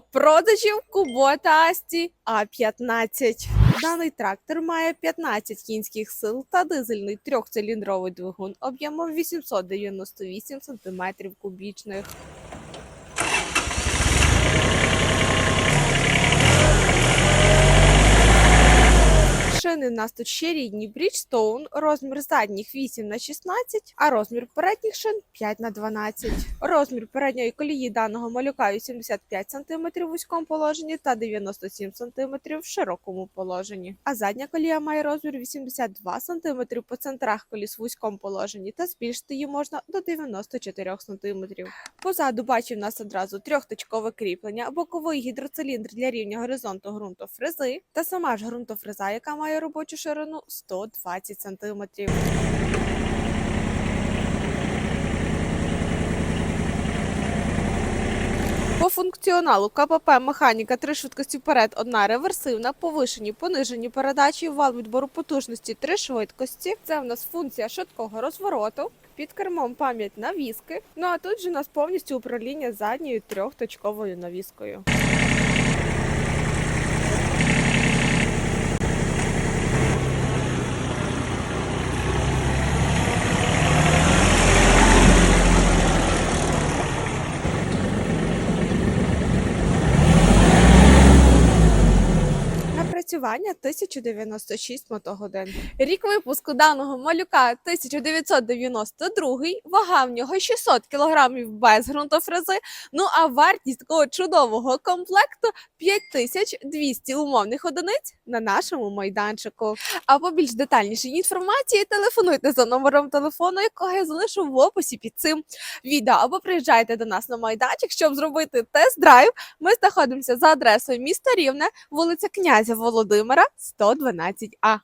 Продажів Кубота Асті А15. Даний трактор має 15 кінських сил та дизельний трьохциліндровий двигун об'ємом 898 см кубічних. В нас тут ще рідні Bridgestone, розмір задніх 8 на 16, а розмір передніх шин 5 на 12. Розмір передньої колії даного малюка 85 см в вузькому положенні та 97 см в широкому положенні. А задня колія має розмір 82 см по центрах коліс в вузькому положенні та збільшити її можна до 94 см. Позаду бачив нас одразу трьохточкове кріплення, боковий гідроциліндр для рівня горизонту ґрунтофрези та сама ж ґрунтофреза, яка має робочу ширину 120 см. По функціоналу КПП механіка три швидкості вперед, одна реверсивна, повишені, понижені передачі, вал відбору потужності три швидкості. Це в нас функція швидкого розвороту. Під кермом пам'ять навіски. Ну а тут же у нас повністю управління задньою трьохточковою навіскою. Напрацювання 1096 мотогодин. Рік випуску даного малюка 1992, вага в нього 600 кг без ґрунтофрези. Ну а вартість такого чудового комплекту 5200 умовних одиниць на нашому майданчику. А по більш детальнішій інформації телефонуйте за номером телефону, якого я залишу в описі під цим відео, або приїжджайте до нас на майданчик, щоб зробити тест-драйв. Ми знаходимося за адресою міста Рівне, вулиця князя Володимира, 112А.